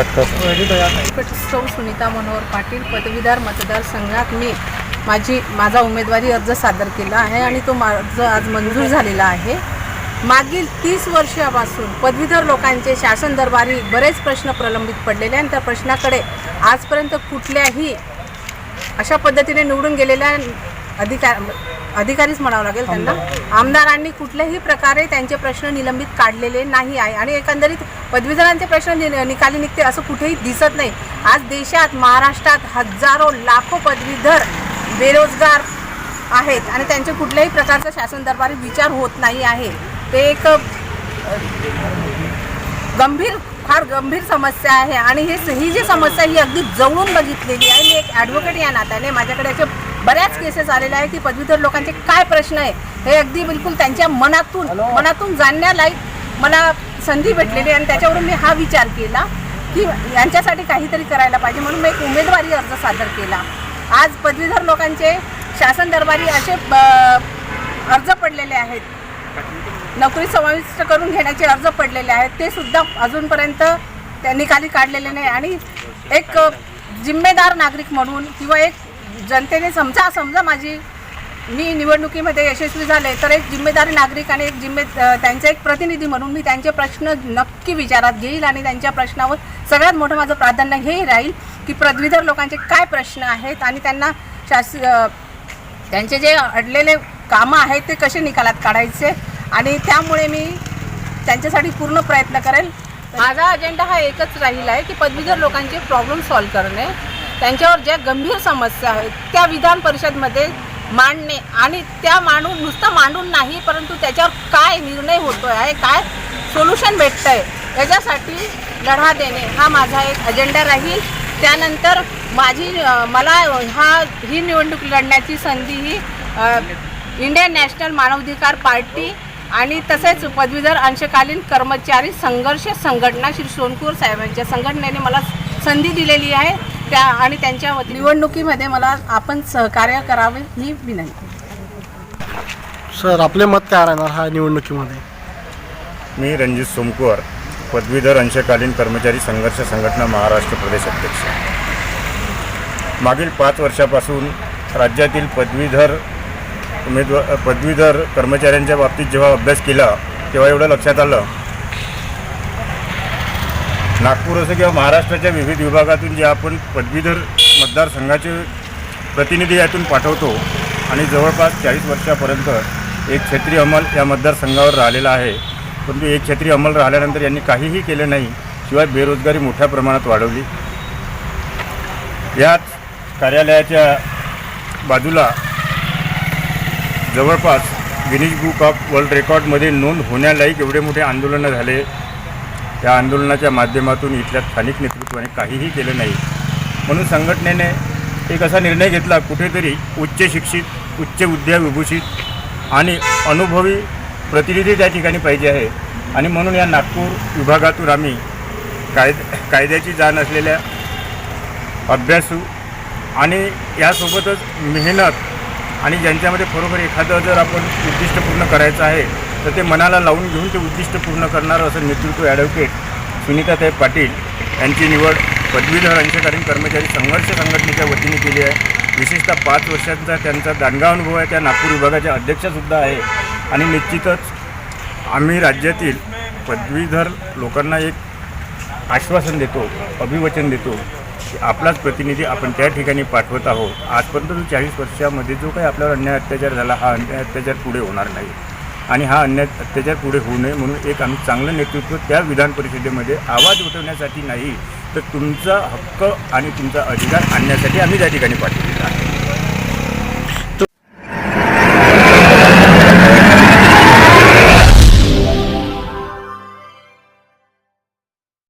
Cut सौ सुनीता मनोहर पाटील पदवीधर मतदारसंघात मी माझी माझा उमेदवारी अर्ज सादर केला आहे आणि तो अर्ज आज मंजूर झालेला आहे. मागील तीस वर्षापासून पदवीधर लोकांचे शासन दरबारी बरेच प्रश्न प्रलंबित पडलेले आणि त्या प्रश्नाकडे आजपर्यंत कुठल्याही अशा पद्धतीने निवडून गेलेल्या अधिकार अधिकारीच म्हणावं लागेल त्यांना. आमदारांनी कुठल्याही प्रकारे त्यांचे प्रश्न निलंबित काढलेले नाही आहे. आणि एकंदरीत पदवीधरांचे प्रश्न निकाली निघते असं कुठेही दिसत नाही. आज देशात महाराष्ट्रात हजारो लाखो पदवीधर बेरोजगार आहेत आणि त्यांचे कुठल्याही प्रकारचा शासन दरबारी विचार होत नाही आहे. ते एक गंभीर फार गंभीर समस्या आहे. आणि हे ही जी समस्या ही अगदी जवळून बघितलेली आहे. मी एक ॲडव्होकेट या नात्याने माझ्याकडे असे बऱ्याच केसेस आलेल्या आहेत. की पदवीधर लोकांचे काय प्रश्न आहे हे अगदी बिलकुल त्यांच्या मनातून मनातून जाणण्यालायक मला संधी भेटलेली आणि त्याच्यावरून मी हा विचार केला की यांच्यासाठी काहीतरी करायला पाहिजे. म्हणून मी एक उमेदवारी अर्ज सादर केला. आज पदवीधर लोकांचे शासन दरबारी असे अर्ज पडलेले आहेत. नोकरी समाविष्ट करून घेण्याचे अर्ज पडलेले आहेत. ते सुद्धा अजूनपर्यंत त्या निकाली काढलेले नाही. आणि एक जिम्मेदार नागरिक म्हणून किंवा एक जनतेने समजा समजा माझी मी निवडणुकीमध्ये यशस्वी झाले तर एक जिम्मेदारी नागरिक आणि एक जिम्मे त्यांचा एक प्रतिनिधी म्हणून मी त्यांचे प्रश्न नक्की विचारात घेईल आणि त्यांच्या प्रश्नावर सगळ्यात मोठं माझं प्राधान्य हे राहील की पदवीधर लोकांचे काय प्रश्न आहेत आणि त्यांना शास त्यांचे जे अडलेले कामं आहेत ते कसे निकालात काढायचे आणि त्यामुळे मी त्यांच्यासाठी पूर्ण प्रयत्न करेल. माझा अजेंडा हा एकच राहिला आहे की पदवीधर लोकांचे प्रॉब्लेम सॉल्व्ह करणे. त्यांच्यावर ज्या गंभीर समस्या आहेत त्या विधान परिषदमध्ये मांडणे आणि त्या मांडून नुसतं मांडून नाही परंतु त्याच्यावर काय निर्णय होतो आहे काय सोल्युशन भेटतं आहे याच्यासाठी लढा देणे हा माझा एक अजेंडा राहील. त्यानंतर माझी मला हा ही निवडणूक लढण्याची संधी ही इंडियन नॅशनल मानवाधिकार पार्टी आणि तसेच पदवीधर अंशकालीन कर्मचारी संघर्ष संघटना श्री सोनपूर साहेबांच्या संघटनेने मला संधी दिलेली आहे. त्या आणि त्यांच्या निवडणुकीमध्ये मला आपण सहकार्य करावे ही विनंती. सर आपले मत काय राहणार हा निवडणुकीमध्ये? मी रणजित सोमकुवर पदवीधर अंशकालीन कर्मचारी संघर्ष संघटना महाराष्ट्र प्रदेश अध्यक्ष. मागील पाच वर्षापासून राज्यातील पदवीधर उमेदवार पदवीधर कर्मचाऱ्यांच्या बाबतीत जेव्हा अभ्यास केला तेव्हा एवढं लक्षात आलं नागपूर असं किंवा महाराष्ट्राच्या विविध विभागातून जे आपण पदवीधर मतदारसंघाचे प्रतिनिधी यातून पाठवतो आणि जवळपास चाळीस वर्षापर्यंत एक क्षेत्रीय अंमल या मतदारसंघावर राहिलेला आहे. परंतु एक क्षेत्रीय अंमल राहिल्यानंतर यांनी काहीही केलं नाही शिवाय बेरोजगारी मोठ्या प्रमाणात वाढवली. याच कार्यालयाच्या बाजूला जवळपास गिनीज बुक ऑफ वर्ल्ड रेकॉर्डमध्ये नोंद होण्यालायक एवढे मोठे आंदोलनं झाले त्या आंदोलनाच्या माध्यमातून इथल्या स्थानिक नेतृत्वाने काहीही केलं नाही. म्हणून संघटनेने एक असा निर्णय घेतला कुठेतरी उच्च शिक्षित उच्च विद्याविभूषित आणि अनुभवी प्रतिनिधी त्या ठिकाणी पाहिजे आहे. आणि म्हणून या नागपूर विभागातून आम्ही कायद कायद्याची जाण असलेल्या अभ्यासू आणि यासोबतच मेहनत आणि ज्यांच्यामध्ये खरोखर एखादं जर आपण उद्दिष्ट पूर्ण करायचं आहे तर ते मनाला लावून घेऊन ते उद्दिष्ट पूर्ण करणारं असं नेतृत्व ॲडव्होकेट सुनीताताई पाटील यांची निवड पदवीधर अंशकालीन कर्मचारी संघर्ष संघटनेच्या वतीने केली आहे. विशेषतः पाच वर्षांचा त्यांचा दांडगा अनुभव आहे. त्या नागपूर विभागाच्या अध्यक्षसुद्धा आहे. आणि निश्चितच आम्ही राज्यातील पदवीधर लोकांना एक आश्वासन देतो अभिवचन देतो की आपलाच प्रतिनिधी आपण त्या ठिकाणी पाठवत आहोत. आजपर्यंत जो चाळीस वर्षामध्ये जो काही आपल्यावर अन्याय अत्याचार झाला हा अन्याय अत्याचार पुढे होणार नाही. आणि हा अन्याय अत्याचार पुढे होऊ नये म्हणून एक आम्ही चांगलं नेतृत्व त्या विधान परिषदेमध्ये आवाज उठवण्यासाठी नाही तर तुमचा हक्क आणि तुमचा अधिकार आणण्यासाठी आम्ही त्या ठिकाणी पाठवलेला आहे.